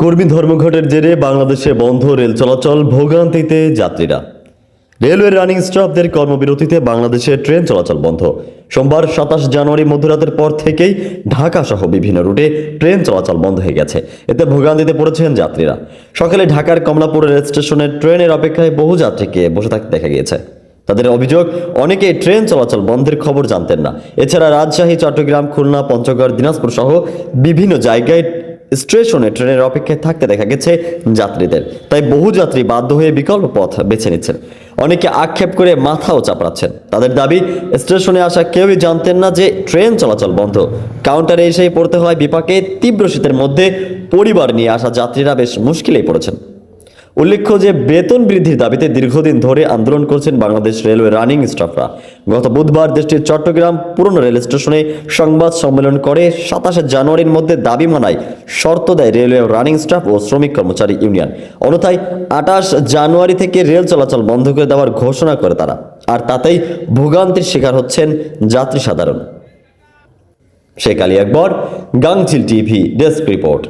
কর্মী ধর্মঘটের জেরে বাংলাদেশে বন্ধ রেল চলাচল ভোগান্তিতে যাত্রীরা। রেলওয়ে রানিং স্টাফদের কর্মবিরতিতে বাংলাদেশে ট্রেন চলাচল বন্ধ। সোমবার সাতাশ জানুয়ারি মধ্যরাতের পর থেকেই ঢাকা সহ বিভিন্ন রুটে ট্রেন চলাচল বন্ধ হয়ে গেছে। এতে ভোগান্তিতে পড়েছেন যাত্রীরা। সকালে ঢাকার কমলাপুর রেল স্টেশনে ট্রেনের অপেক্ষায় বহু যাত্রীকে বসে থাকতে দেখা গিয়েছে। তাদের অভিযোগ, অনেকেই ট্রেন চলাচল বন্ধের খবর জানতেন না। এছাড়া রাজশাহী, চট্টগ্রাম, খুলনা, পঞ্চগড়, দিনাজপুর সহ বিভিন্ন জায়গায় স্টেশনে ট্রেনের অপেক্ষায় থাকতে দেখা গেছে যাত্রীদের। তাই বহু যাত্রী বাধ্য হয়ে বিকল্প পথ বেছে নিচ্ছেন। অনেকে আক্ষেপ করে মাথাও চাপড়াচ্ছেন। তাদের দাবি, স্টেশনে আসা কেউই জানতেন না যে ট্রেন চলাচল বন্ধ। কাউন্টারে এসেই পড়তে হয় বিপাকে তীব্র শীতের মধ্যে পরিবার নিয়ে আসা যাত্রীরা বেশ মুশকিলেই পড়েছেন। উল্লেখ্য যে বেতন বৃদ্ধির দাবিতে দীর্ঘদিন ধরে আন্দোলন করছেন বাংলাদেশ রেলওয়ে রানিং স্টাফরা। গত বুধবার দেশটির চট্টগ্রাম পুরনো রেল স্টেশনে সংবাদ সম্মেলন করে সাতাশে জানুয়ারির মধ্যে দাবি মানায় শর্ত দেয় রেলওয়ে রানিং স্টাফ ও শ্রমিক কর্মচারী ইউনিয়ন। অন্যথায় আঠাশ জানুয়ারি থেকে রেল চলাচল বন্ধ করে দেওয়ার ঘোষণা করে তারা। আর তাতেই ভোগান্তির শিকার হচ্ছেন যাত্রী সাধারণ। Sheikh Ali Akbar, Gangchil TV, desk report.